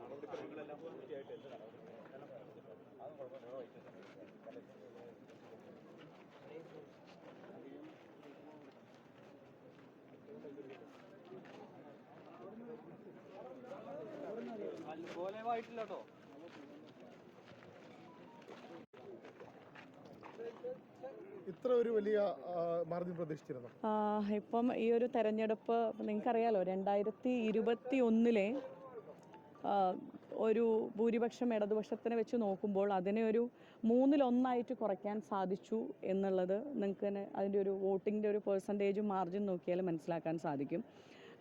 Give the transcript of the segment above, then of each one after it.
നടപടിക്രമങ്ങളെല്ലാം പൂർത്തിയായിട്ട് എന്ത് നടപടി അത് കുഴപ്പമില്ല പോലെവായിട്ടില്ല കേട്ടോ. ഇത്ര ഒരു വലിയ മാർജിൻ പ്രതീക്ഷിച്ചിരുന്നു? ഇപ്പം ഈ ഒരു തെരഞ്ഞെടുപ്പ് നിങ്ങൾക്കറിയാലോ രണ്ടായിരത്തി ഇരുപത്തി ഒന്നിലെ ഒരു ഭൂരിപക്ഷം ഇടതുപക്ഷത്തിനെ വെച്ച് നോക്കുമ്പോൾ അതിനെ ഒരു മൂന്നിലൊന്നായിട്ട് കുറയ്ക്കാൻ സാധിച്ചു എന്നുള്ളത് നിങ്ങൾക്ക് തന്നെ അതിന്റെ ഒരു വോട്ടിങ്ങിന്റെ ഒരു പേഴ്സന്റേജും മാർജിൻ നോക്കിയാൽ മനസ്സിലാക്കാൻ സാധിക്കും.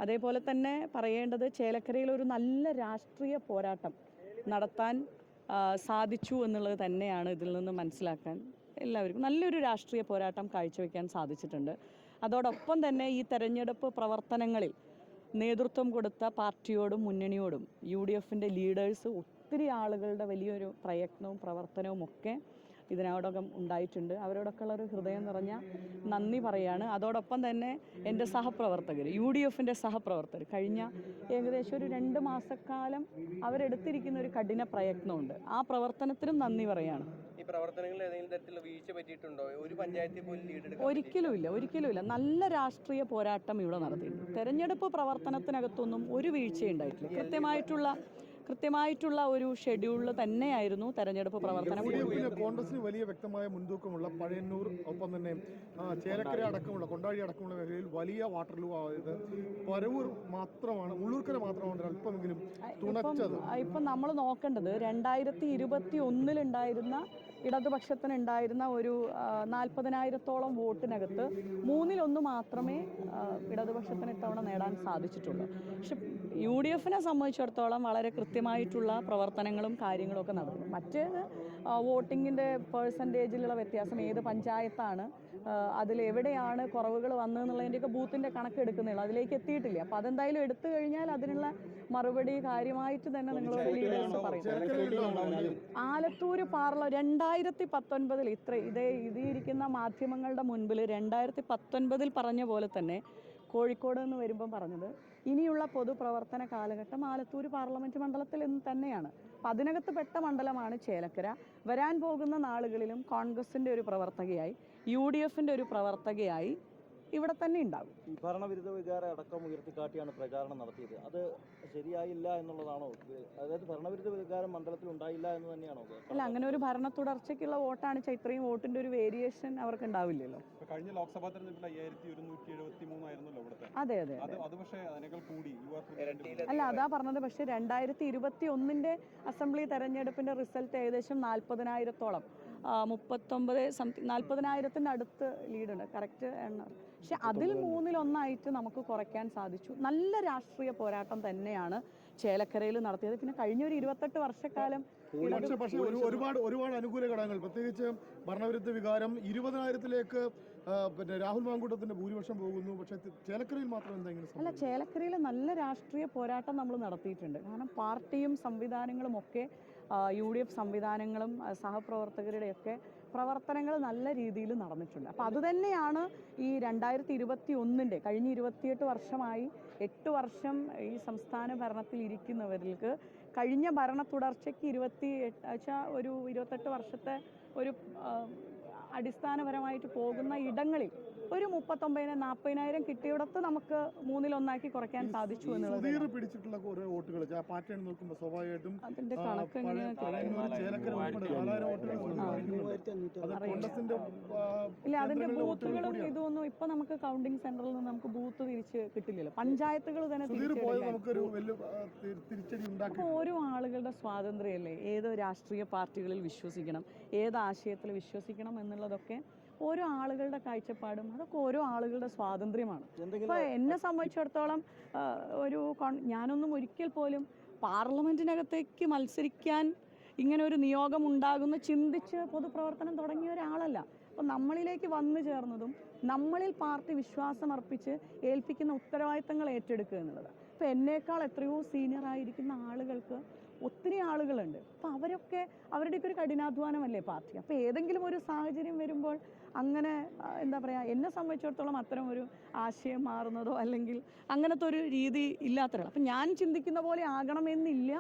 അതേപോലെ തന്നെ പറയേണ്ടത് ചേലക്കരയിൽ ഒരു നല്ല രാഷ്ട്രീയ പോരാട്ടം നടത്താൻ സാധിച്ചു എന്നുള്ളത് തന്നെയാണ് ഇതിൽ നിന്ന് മനസ്സിലാക്കാൻ എല്ലാവർക്കും നല്ലൊരു രാഷ്ട്രീയ പോരാട്ടം കാഴ്ചവെക്കാൻ സാധിച്ചിട്ടുണ്ട്. അതോടൊപ്പം തന്നെ ഈ തെരഞ്ഞെടുപ്പ് പ്രവർത്തനങ്ങളിൽ നേതൃത്വം കൊടുത്ത പാർട്ടിയോടും മുന്നണിയോടും യു ഡി എഫിന്റെ ലീഡേഴ്സ് ഒത്തിരി ആളുകളുടെ വലിയൊരു പ്രയത്നവും പ്രവർത്തനവും ഒക്കെ ഇതിനോടകം ഉണ്ടായിട്ടുണ്ട്. അവരോടൊക്കെ ഉള്ളൊരു ഹൃദയം നിറഞ്ഞ നന്ദി പറയാണ്. അതോടൊപ്പം തന്നെ എന്റെ സഹപ്രവർത്തകർ യു ഡി എഫിന്റെ സഹപ്രവർത്തകർ കഴിഞ്ഞ ഏകദേശം ഒരു രണ്ട് മാസക്കാലം അവരെടുത്തിരിക്കുന്ന ഒരു കഠിന പ്രയത്നമുണ്ട്. ആ പ്രവർത്തനത്തിനും നന്ദി പറയാണ്. പ്രവർത്തനങ്ങളിൽ ഏതെങ്കിലും തരത്തിലുള്ള വീഴ്ച പറ്റിയിട്ടുണ്ടോ? ഒരു പഞ്ചായത്തിൽ പോലും ലീഡ് ഇല്ല ഒരിക്കലുമില്ല ഒരിക്കലുമില്ല നല്ല രാഷ്ട്രീയ പോരാട്ടം ഇവിടെ നടത്തിയിട്ടുണ്ട് തെരഞ്ഞെടുപ്പ് പ്രവർത്തനത്തിനകത്തൊന്നും ഒരു വീഴ്ച ഉണ്ടായിട്ടില്ല. കൃത്യമായിട്ടുള്ള കൃത്യമായിട്ടുള്ള ഒരു ഷെഡ്യൂളിൽ തന്നെയായിരുന്നു തെരഞ്ഞെടുപ്പ് പ്രവർത്തനം. കോൺഗ്രസിന് വലിയ വ്യക്തമായ മുൻതൂക്കമുള്ള പഴയന്നൂർ ഒപ്പം തന്നെ ചേലക്കര അടക്കമുള്ള കൊണ്ടാടി അടക്കമുള്ള മേഖലയിൽ വലിയ വാട്ടർ ലൂ ആയത് പരവൂർ മാത്രമാണ് ഉള്ളൂർക്കര മാത്രമാണ് അല്പമെങ്കിലും തുണച്ചത്. ഇപ്പം നമ്മൾ നോക്കേണ്ടത് രണ്ടായിരത്തി ഇരുപത്തി ഒന്നിലുണ്ടായിരുന്ന ഇടതുപക്ഷത്തിന് ഉണ്ടായിരുന്ന ഒരു നാൽപ്പതിനായിരത്തോളം വോട്ടിനകത്ത് മൂന്നിലൊന്ന് മാത്രമേ ഇടതുപക്ഷത്തിന് ഇത്തവണ നേടാൻ സാധിച്ചിട്ടുള്ളൂ. പക്ഷെ യു ഡി എഫിനെ സംബന്ധിച്ചിടത്തോളം വളരെ കൃത്യമായിട്ടുള്ള പ്രവർത്തനങ്ങളും കാര്യങ്ങളും ഒക്കെ നടന്നു മറ്റേത് വോട്ടിങ്ങിന്റെ പേഴ്സന്റേജിലുള്ള വ്യത്യാസം ഏത് പഞ്ചായത്താണ് അതിൽ എവിടെയാണ് കുറവുകൾ വന്നതെന്നുള്ളതിന്റെയൊക്കെ ബൂത്തിന്റെ കണക്ക് എടുക്കുന്നുള്ളൂ അതിലേക്ക് എത്തിയിട്ടില്ല. അപ്പോൾ അതെന്തായാലും എടുത്തു കഴിഞ്ഞാൽ അതിനുള്ള മറുപടി കാര്യമായിട്ട് തന്നെ നിങ്ങളോട് ലീഡേഴ്സ് പറയും. ആലത്തൂർ പാർല രണ്ടായിരത്തി പത്തൊൻപതിൽ ഇത്ര ഇതേ ഇതിരിക്കുന്ന മാധ്യമങ്ങളുടെ മുൻപിൽ രണ്ടായിരത്തി പത്തൊൻപതിൽ പറഞ്ഞ പോലെ തന്നെ കോഴിക്കോട് എന്ന് വരുമ്പം പറഞ്ഞത് ഇനിയുള്ള പൊതുപ്രവർത്തന കാലഘട്ടം ആലത്തൂർ പാർലമെന്റ് മണ്ഡലത്തിൽ എന്ന് തന്നെയാണ്. അപ്പം അതിനകത്ത് പെട്ട മണ്ഡലമാണ് ചേലക്കര. വരാൻ പോകുന്ന നാളുകളിലും കോൺഗ്രസിന്റെ ഒരു പ്രവർത്തകയായി യു ഡി എഫിന്റെ ഒരു പ്രവർത്തകയായി ഇവിടെ തന്നെ ഉണ്ടാകും. ഈ ഭരണവിരുദ്ധ വികാരം അടക്കം ഉയർത്തിക്കാട്ടിയാണ് പ്രചാരണം നടത്തിയത്. അത് ശരിയായില്ല എന്നുള്ളതാണോ? അതായത് ഭരണവിരുദ്ധ വികാരം മണ്ഡലത്തിൽ ഉണ്ടായില്ല എന്ന് തന്നെയാണോ? അല്ല അങ്ങനെ ഒരു ഭരണ തുടർച്ചയ്ക്കുള്ള വോട്ടാണ് ഇത്രയും വോട്ടിന്റെ ഒരു വേരിയേഷൻ അവർക്ക് ഉണ്ടാവില്ലല്ലോ. കഴിഞ്ഞ ലോക്സഭാ തെരഞ്ഞെടുപ്പിൽ അയ്യായിരത്തി ഒരുന്നൂറ്റി എഴുപത്തി മൂന്നായിരുന്നല്ലോ ഇവിടുത്തെ. അതെ അതെ അത്. അത് പക്ഷേ അതിനേക്കാൾ കൂടി അല്ല അതാ പറഞ്ഞത്. പക്ഷെ രണ്ടായിരത്തി ഇരുപത്തി ഒന്നിന്റെ അസംബ്ലി തെരഞ്ഞെടുപ്പിന്റെ റിസൾട്ട് ഏകദേശം നാൽപ്പതിനായിരത്തോളം മുപ്പത്തൊമ്പത് സംതിങ് നാൽപ്പതിനായിരത്തിന്റെ അടുത്ത് ലീഡുണ്ട് കറക്റ്റ് എണ്ണം? പക്ഷെ അതിൽ മൂന്നിലൊന്നായിട്ട് നമുക്ക് കുറയ്ക്കാൻ സാധിച്ചു. നല്ല രാഷ്ട്രീയ പോരാട്ടം തന്നെയാണ് ചേലക്കരയിൽ നടത്തിയത്. പിന്നെ കഴിഞ്ഞ ഒരു ഇരുപത്തെട്ട് വർഷക്കാലം പക്ഷേ പക്ഷേ ഒരു ഒരുപാട് ഒരുപാട് അനുകൂല ഘടകങ്ങൾ. പ്രത്യേകിച്ച് ഭരണവിരുദ്ധ വികാരം ഇരുപതിനായിരത്തിലേക്ക് പിന്നെ രാഹുൽ മാങ്കൂട്ടത്തിന്റെ ഭൂരിപക്ഷം പോകുന്നു. പക്ഷേ ചേലക്കരയിൽ മാത്രം എന്തെങ്കിലും അല്ല ചേലക്കരയിൽ നല്ല രാഷ്ട്രീയ പോരാട്ടം നമ്മൾ നടത്തിയിട്ടുണ്ട്. കാരണം പാർട്ടിയും സംവിധാനങ്ങളും ഒക്കെ യു ഡി എഫ് സംവിധാനങ്ങളും സഹപ്രവർത്തകരുടെയൊക്കെ പ്രവർത്തനങ്ങൾ നല്ല രീതിയിൽ നടന്നിട്ടുണ്ട്. അപ്പോൾ അതുതന്നെയാണ് ഈ രണ്ടായിരത്തി ഇരുപത്തി ഒന്നിന്റെ കഴിഞ്ഞ ഇരുപത്തിയെട്ട് വർഷമായി എട്ട് വർഷം ഈ സംസ്ഥാന ഭരണത്തിൽ ഇരിക്കുന്നവർക്ക് കഴിഞ്ഞ ഭരണ തുടർച്ചയ്ക്ക് ഇരുപത്തി എട്ട് വെച്ചാൽ ഒരു ഇരുപത്തെട്ട് വർഷത്തെ ഒരു അടിസ്ഥാനപരമായിട്ട് പോകുന്ന ഇടങ്ങളിൽ ഒരു മുപ്പത്തൊമ്പതിനായിരം നാൽപ്പതിനായിരം കിട്ടിയിടത്ത് നമുക്ക് മൂന്നിലൊന്നാക്കി കുറയ്ക്കാൻ സാധിച്ചു എന്നുള്ളത് പിടിച്ചിട്ടുള്ള കുറേ വോട്ടുകൾ പാറ്റേൺ നോക്കുമ്പോൾ സ്വാഭാവികമായിട്ടും അതിന്റെ കണക്ക് ഇല്ല അതിന്റെ ബൂത്തുകളും. ഇതൊന്നും ഇപ്പൊ നമുക്ക് കൗണ്ടിങ് സെന്ററിൽ നിന്ന് നമുക്ക് ബൂത്ത് തിരിച്ച് കിട്ടില്ലല്ലോ പഞ്ചായത്തുകൾ തന്നെ അപ്പോൾ ഓരോ ആളുകളുടെ സ്വാതന്ത്ര്യമല്ലേ? ഏത് രാഷ്ട്രീയ പാർട്ടികളിൽ വിശ്വസിക്കണം? ഏത് ആശയത്തിൽ വിശ്വസിക്കണം എന്നുള്ളതൊക്കെ ഓരോ ആളുകളുടെ കാഴ്ചപ്പാടും അതൊക്കെ ഓരോ ആളുകളുടെ സ്വാതന്ത്ര്യമാണ്. ഇപ്പോൾ എന്നെ സംബന്ധിച്ചിടത്തോളം ഒരു ഞാനൊന്നും ഒരിക്കൽ പോലും പാർലമെന്റിനകത്തേക്ക് മത്സരിക്കാൻ ഇങ്ങനെ ഒരു നിയോഗം ഉണ്ടാകുന്ന ചിന്തിച്ച് പൊതുപ്രവർത്തനം തുടങ്ങിയ ഒരാളല്ല. അപ്പോൾ നമ്മളിലേക്ക് വന്നു ചേർന്നതും നമ്മളിൽ പാർട്ടി വിശ്വാസം അർപ്പിച്ച് ഏൽപ്പിക്കുന്ന ഉത്തരവാദിത്തങ്ങൾ ഏറ്റെടുക്കുക എന്നുള്ളത്. അപ്പോൾ എന്നേക്കാൾ എത്രയോ സീനിയർ ആയിരിക്കുന്ന ആളുകൾക്ക് ഒത്തിരി ആളുകളുണ്ട്. അപ്പോൾ അവരൊക്കെ അവരുടെയൊക്കെ ഒരു കഠിനാധ്വാനമല്ലേ പാർട്ടി? അപ്പോൾ ഏതെങ്കിലും ഒരു സാഹചര്യം വരുമ്പോൾ അങ്ങനെ എന്താ പറയുക എന്നെ സംബന്ധിച്ചിടത്തോളം അത്തരം ഒരു ആശയം മാറുന്നതോ അല്ലെങ്കിൽ അങ്ങനത്തെ ഒരു രീതി ഇല്ലാത്തൊരാൾ അപ്പം ഞാൻ ചിന്തിക്കുന്ന പോലെ ആകണമെന്നില്ല.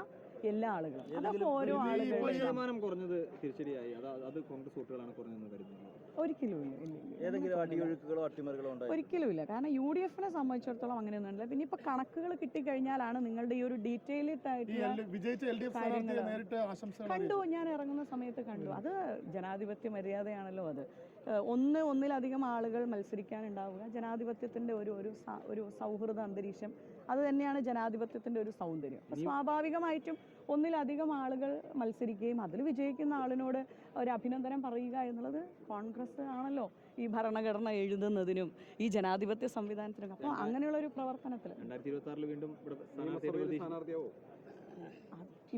എല്ലാ ആളുകളും. അതൊക്കെ ഓരോ ആളുകളും ശതമാനം കുറഞ്ഞത് തിരിച്ചടിയായി അത് അത് കോൺഗ്രസ് വോട്ടുകളാണ് കുറഞ്ഞതെന്ന് കരുതുന്നത് ഒരിക്കലും ഇല്ല ഇല്ല ഇല്ല. ഏതെങ്കിലും അടിയൊഴുക്കുകളോ അട്ടിമറികളോ ഉണ്ടായി ഒരിക്കലും ഇല്ല. കാരണം യു ഡി എഫിനെ സംബന്ധിച്ചിടത്തോളം അങ്ങനെയൊന്നും ഇല്ല. പിന്നെ ഇപ്പൊ കണക്കുകൾ കിട്ടിക്കഴിഞ്ഞാലാണ് നിങ്ങളുടെ ഈ ഒരു ഡീറ്റെയിൽ കണ്ടു ഞാൻ ഇറങ്ങുന്ന സമയത്ത് കണ്ടു. അത് ജനാധിപത്യ മര്യാദയാണല്ലോ അത്. ഒന്ന് ഒന്നിലധികം ആളുകൾ മത്സരിക്കാനുണ്ടാവുക. ജനാധിപത്യത്തിന്റെ ഒരു ഒരു ഒരു സൗഹൃദ അന്തരീക്ഷം അത് തന്നെയാണ് ജനാധിപത്യത്തിന്റെ ഒരു സൗന്ദര്യം. അപ്പൊ സ്വാഭാവികമായിട്ടും ഒന്നിലധികം ആളുകൾ മത്സരിക്കുകയും അതിൽ വിജയിക്കുന്ന ആളിനോട് ഒരു അഭിനന്ദനം പറയുക എന്നുള്ളത് കോൺഗ്രസ് ആണല്ലോ ഈ ഭരണഘടന എഴുതുന്നതിനും ഈ ജനാധിപത്യ സംവിധാനത്തിനും. അപ്പോൾ അങ്ങനെയുള്ള ഒരു പ്രവർത്തനത്തിൽ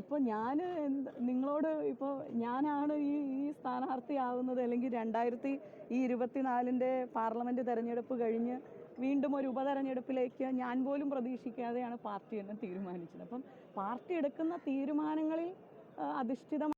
ഇപ്പൊ ഇപ്പോൾ ഞാൻ എന്ത് നിങ്ങളോട് ഇപ്പോൾ ഞാനാണ് ഈ ഈ സ്ഥാനാർത്ഥി ആവുന്നത് അല്ലെങ്കിൽ രണ്ടായിരത്തി ഈ ഇരുപത്തിനാലിന്റെ പാർലമെന്റ് തെരഞ്ഞെടുപ്പ് കഴിഞ്ഞ് വീണ്ടും ഒരു ഉപതെരഞ്ഞെടുപ്പിലേക്ക് ഞാൻ പോലും പ്രതീക്ഷിക്കാതെയാണ് പാർട്ടി എന്നെ തീരുമാനിച്ചത്. അപ്പം പാർട്ടി എടുക്കുന്ന തീരുമാനങ്ങളിൽ അധിഷ്ഠിതമായി അധിഷ്ഠിതം